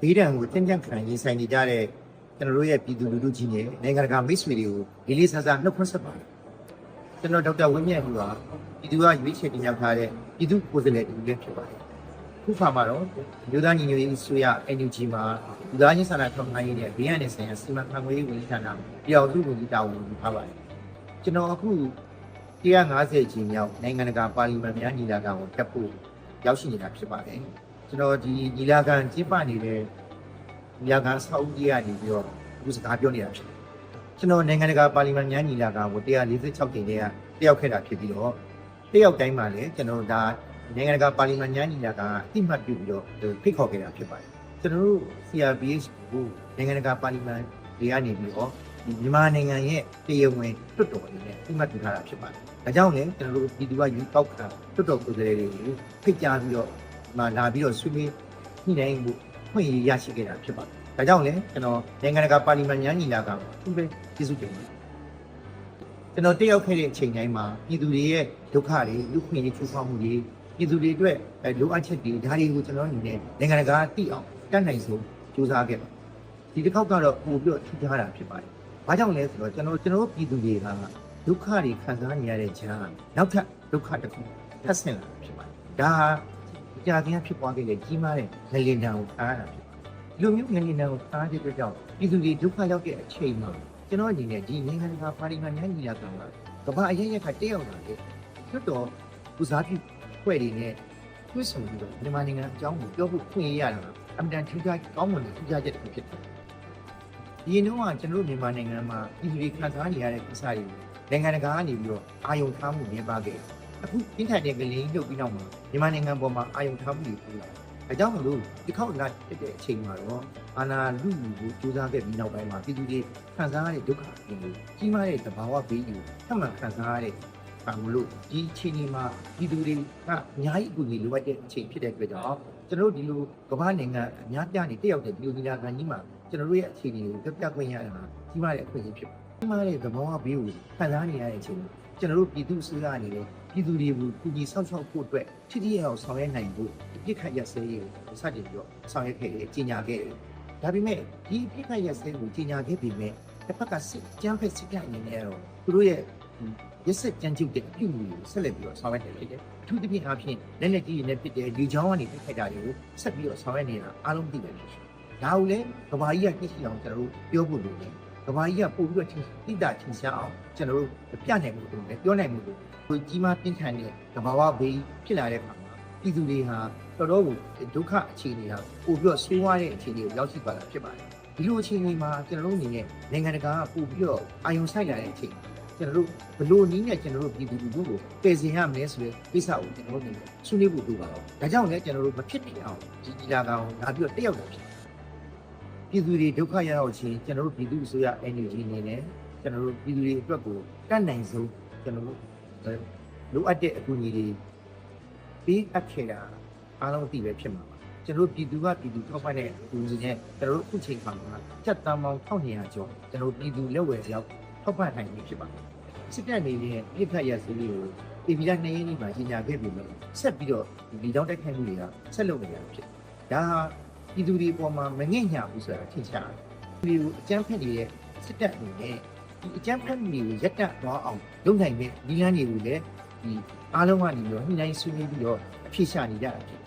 ဘေးဒဏ်ကိုတင်းကျပ်ခံရင်ဆိုင်နေကြတဲ့ကျွန်တော်တို့ရဲ့ပြည်သူလူထုကြီးနဲ့နိုင်ငံတကာမိတ်ဆွေတွေကိုလေးလေးစားစားနှုတ်ခွန်းဆက်ပါတယ်ကျွန်တော်ဒေါက်တာဝင်းမြတ်သူကပြည်သူကရွေးချယ်တင်မြှောက်ထားတဲ့ပြည်သူကိုယ်စားလှယ်တူလည်းဖြစ်ပါတယ်ခုခါမှာတော့မြို့သားညီညွတ်ရေးအစိုးရ NUG မှာလူသားချင်းစာနာထောက်ထားရေးနဲ့ဘေးရန်နဲ့ဆိုင်ရာစီမံခန့်ခွဲရေးဝန်ကြီးဌာနပြောင်သူဝန်ကြီးတာဝန်ယူထားပါတယ်ကျွန်တော်အခု150ကြီးမြောက်နိုင်ငံတကာပါလီမန်များညီလာခံကိုတက်ဖို့ရောက်ရှိနေတာဖြစ်ပါတယ် ကျွန်တော်ဒီညီလာခံကျင်းပနေတဲ့ညီလာခံဆောက်ဦးကြီးကနေပြီးတော့အခုစကားပြောနေတာဖြစ်တယ်ကျွန်တော်နိုင်ငံတကာပါလီမန်များညီလာခံကို146ကြိမ်တည်းကတက်ရောက်ခဲ့တာဖြစ်ပြီးတော့တက်ရောက်တိုင်းမှာလည်းကျွန်တော်ဒါနိုင်ငံတကာပါလီမန်များညီလာခံကအတိမတ်ပြုပြီးတော့ဖိတ်ခေါ်ခဲ့တာဖြစ်ပါတယ်ကျွန်တော်တို့ CRBH ကိုနိုင်ငံတကာပါလီမန်တွေကနေပြီးတော့ဒီမြန်မာနိုင်ငံရဲ့တရားဝင်တွတ်တော်အနေနဲ့အတိမတ်ပြုထားတာဖြစ်ပါတယ်ဒါကြောင့်လည်းကျွန်တော်တို့ဒီတူကယူပေါက်ခံတွတ်တော်ကိုယ်စားလှယ်တွေကိုဖိတ်ကြားပြီးတော့ဒီ မှာလာပြီးတော့ဆွေးနွေးညှိနှိုင်းမှုဖွင့်ရရရှိခဲ့တာဖြစ်ပါတယ်ဒါကြောင့်လည်းကျွန်တော်နိုင်ငံတကာပါလီမန်များညီလာခံကိုသူပဲကျေးဇူးတင်ပါတယ်ကျွန်တော်တက်ရောက်ခဲ့တဲ့အချိန်တိုင်းမှာပြည်သူတွေရဲ့ဒုက္ခတွေလူခွင့်ရေးချိုးဖောက်မှုတွေပြည်သူတွေအတွက်အဲလိုအပ်ချက်တွေဒါတွေကိုကျွန်တော်အနေနဲ့နိုင်ငံတကာသိအောင်တတ်နိုင်ဆုံးကြိုးစားခဲ့ပါဒီတစ်ခေါက်ကတော့ပို့ပြီးတော့ထူးခြားတာဖြစ်ပါတယ်။ဘာကြောင့်လဲဆိုတော့ကျွန်တော်ကျွန်တော်တို့ပြည်သူတွေကဒုက္ခတွေခံစားနေရတဲ့ကြားနောက်ထပ်ဒုက္ခတစ်ခုထပ်ဆင့်လာတာဖြစ်ပါတယ်။ဒါဟာ ကြာခင်ကဖြစ်ပွားခဲ့တဲ့ကြီးမားတဲ့ငလင်တံကိုခံရတာဖြစ်ပါတယ်လူမျိုးငနေနံကိုအားတဲ့အတွက်ကြောင့်ပြည်သူတွေဒုက္ခရောက်တဲ့အချိန်မှာကျွန်တော်အနေနဲ့ဒီနိုင်ငံတကာပါလီမန်များညီလာခံမှာကမ္ဘာအရေးရခတက်ရောက်လာတဲ့ကျွတ်တော်ဦးစားပြုဖွဲ့တွေနဲ့တွေ့ဆုံပြီးတော့မြန်မာနိုင်ငံအကြောင်းကိုပြောဖို့ခွင့်ရတာအမှန်တန်ထူးခြားကောင်းမွန်တဲ့ထူးခြားချက်တစ်ခုဖြစ်တယ်။ဒီနေ့ကကျွန်တော်တို့မြန်မာနိုင်ငံမှာပြည်သူတွေခံစားနေရတဲ့ကိစ္စတွေနိုင်ငံတကာကနေပြီးတော့အာယုံထားမှုမြင်ပါခဲ့တယ်။ အခုအင်တာနက်ကလေးလုပ်ပြီးတော့မှမြန်မာနိုင်ငံပေါ်မှာအာယုံထားမှုတွေပြုလာတယ်။အဲကြောင့်မလို့ဒီခေါက်လာဖြစ်တဲ့အချိန်မှာတော့အာနာလူလူကိုစူးစမ်းခဲ့ပြီးနောက်ပိုင်းမှာပြည်သူတွေခံစားရတဲ့ဒုက္ခအပြင်ကိုကြီးမားတဲ့သဘာဝဘေးကိုထပ်မံခံစားရတဲ့ဘာလို့ဒီအချိန်ဒီမှာပြည်သူတွေကအများကြီးအကူအညီလိုအပ်တဲ့အချိန်ဖြစ်တဲ့အတွက်ကြောင့်ကျွန်တော်တို့ဒီလိုကမ္ဘာနိုင်ငံအများပြားနေတက်ရောက်တဲ့ဒီလိုဒီလာခံကြီးမှာကျွန်တော်တို့ရဲ့အခြေအနေကိုပြပြခွင့်ရတာကြီးမားတဲ့အခွင့်အရေးဖြစ်ပါတယ်ကြီးမားတဲ့သဘာဝဘေးကိုခံစားနေရတဲ့အချိန်မှာကျွန်တော်တို့ပြည်သူအစိုးရအနေနဲ့ ပြည်သူတွေကိုကူညီဆောက်ရှောက်ဖို့အတွက်ထိထိရောက်ဆောင်ရွက်နိုင်ဖို့ပြစ်ခတ်ရစဲရေးကိုစတင်ပြီးတော့ဆောင်ရွက်ခဲ့တယ်ကြီးညာခဲ့တယ်ဒါပေမဲ့ဒီပြစ်ခတ်ရစဲကိုကြီးညာခဲ့ပြီးမဲ့တစ်ဖက်ကစစ်ကြမ်းဖက်စစ်ပြအနေနဲ့တော့သူတို့ရဲ့ရက်စက်ကြမ်းကြုတ်တဲ့အပြုအမူကိုဆက်လက်ပြီးတော့ဆောင်ရွက်နေတယ်အထူးသဖြင့်အဖြစ်လက်လက်ကြီးတွေနဲ့ဖြစ်တဲ့လူချောင်းကနေပြစ်ခတ်တာတွေကိုဆက်ပြီးတော့ဆောင်ရွက်နေတာအားလုံးသိတယ်ဖြစ်တယ်ဒါကိုလည်းကဘာကြီးကသိရှိအောင်ကျွန်တော်တို့ပြောဖို့လိုတယ် ကဘာကြီးကပို့ပြီးတော့တိတာထင်ရှားအောင်ကျွန်တော်တို့ပြနိုင်မှုလိုတယ်ပြောနိုင်မှုလိုကိုကြီးမားပြင်းထန်တဲ့ကဘာဝဘေးဖြစ်လာတဲ့အခါမှာပြည်သူတွေဟာတော်တော်ကိုဒုက္ခအခြေအနေဟာပို့ပြီးတော့ဆိုးဝါးတဲ့အခြေအနေကိုရောက်ရှိပါတာဖြစ်ပါတယ်ဒီလိုအခြေအနေမှာကျွန်တော်တို့အနေနဲ့နိုင်ငံတကာကပို့ပြီးတော့အာရုံစိုက်လာတဲ့အချိန်ကျွန်တော်တို့ဘလို့နည်းနဲ့ကျွန်တော်တို့ပြည်သူလူထုကိုပယ်စင်ရမယ်ဆိုတဲ့ကိစ္စကိုကျွန်တော်တို့အနေနဲ့ဆွေးနွေးဖို့လိုပါတော့ဒါကြောင့်လည်းကျွန်တော်တို့မဖြစ်နေအောင်ဒီဒီလာကောင်လာပြီးတော့တက်ရောက်တာဖြစ် ပြည်သူတွေဒုက္ခရတော့ချင်းကျွန်တော်တို့ပြည်သူအစိုးရ NUG အနေနဲ့ကျွန်တော်တို့ပြည်သူတွေအတွက်ကိုတတ်နိုင်ဆုံးကျွန်တော်တို့လိုအပ်တဲ့အကူအညီတွေပေးအပ်ခဲ့တာအားလုံးအသိပဲဖြစ်မှာပါကျွန်တော်တို့ပြည်သူကပြည်သူထောက်ပံ့တဲ့အကူအညီနဲ့ကျွန်တော်တို့အခုချိန်ခါမှာစက်တမ်းပေါင်း1200ကျော်ကျွန်တော်တို့ပြည်သူလက်ဝယ်ရောက်ထောက်ပံ့နိုင်ပြီဖြစ်ပါတယ်စစ်တပ်အနေနဲ့ပြစ်ခတ်ရစီလေးကိုပြည်ပြည်တိုင်းနေရင်းမှာကြီးညာခဲ့ပြီလို့ဆက်ပြီးတော့ဒီကြောင်းတိုက်ခိုက်မှုတွေကဆက်လုပ်နေရဖြစ်ဒါဟာ ပြည်သူတွေအပေါ်မှာမငဲ့ညာဘူးဆိုတာထင်ရှားတယ်ဒီကိုအကြမ်းဖက်နေတဲ့စစ်တပ်အနေနဲ့ဒီအကြမ်းဖက်မှုတွေကိုရပ်တန့်သွားအောင်လုပ်နိုင်တဲ့ဒီလမ်းတွေကိုလည်းဒီအားလုံးကနေပြီးတော့ညှိနှိုင်းဆွေးနွေးပြီးတော့အဖြေရှာနေကြတာဖြစ်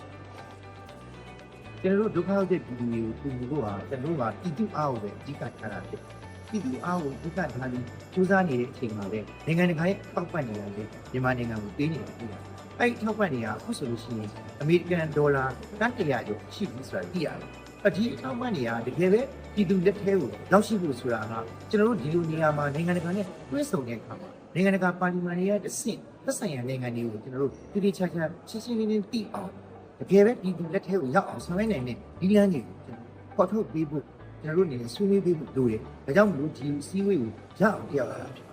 ကျွန်တော်တို့ဒုက္ခရောက်တဲ့ပြည်သူတွေကိုသူတို့ကကျွန်တော်တို့ကပြည်သူအားကိုပဲအဓိကထားတာဖြစ်ပြည်သူအားကိုအဓိကထားပြီးစူးစမ်းနေတဲ့အချိန်မှာပဲနိုင်ငံတကာရဲ့ထောက်ပံ့နေတာလေမြန်မာနိုင်ငံကိုပေးနေတာဖြစ်တယ် အဲ့ဒီထောက်ပံ့နေတာအခုဆိုလို့ရှိရင်အမေရိကန်ဒေါ်လာတန်းတရာကျော်ရှိပြီဆိုတာသိရတယ်အဒီအထောက်ပံ့နေတာတကယ်ပဲပြည်သူလက်ထဲကိုရောက်ရှိဖို့ဆိုတာကကျွန်တော်တို့ဒီလိုနေရာမှာနိုင်ငံတကာနဲ့တွဲဆုံတဲ့အခါမှာနိုင်ငံတကာပါလီမန်တွေကတစ်ဆင့်သက်ဆိုင်ရာနိုင်ငံတွေကိုကျွန်တော်တို့တိတိကျကျရှင်းရှင်းလင်းလင်းသိအောင်တကယ်ပဲပြည်သူလက်ထဲကိုရောက်အောင်ဆောင်ရွက်နိုင်တဲ့ဒီလမ်းတွေကိုကျွန်တော်ပေါ်ထုတ်ပေးဖို့ကျွန်တော်တို့အနေနဲ့ဆွေးနွေးပေးဖို့လိုတယ်။ဒါကြောင့်မလို့ဒီစည်းဝေးကိုရအောင်ပြောက်လာတာဖြစ်ပါ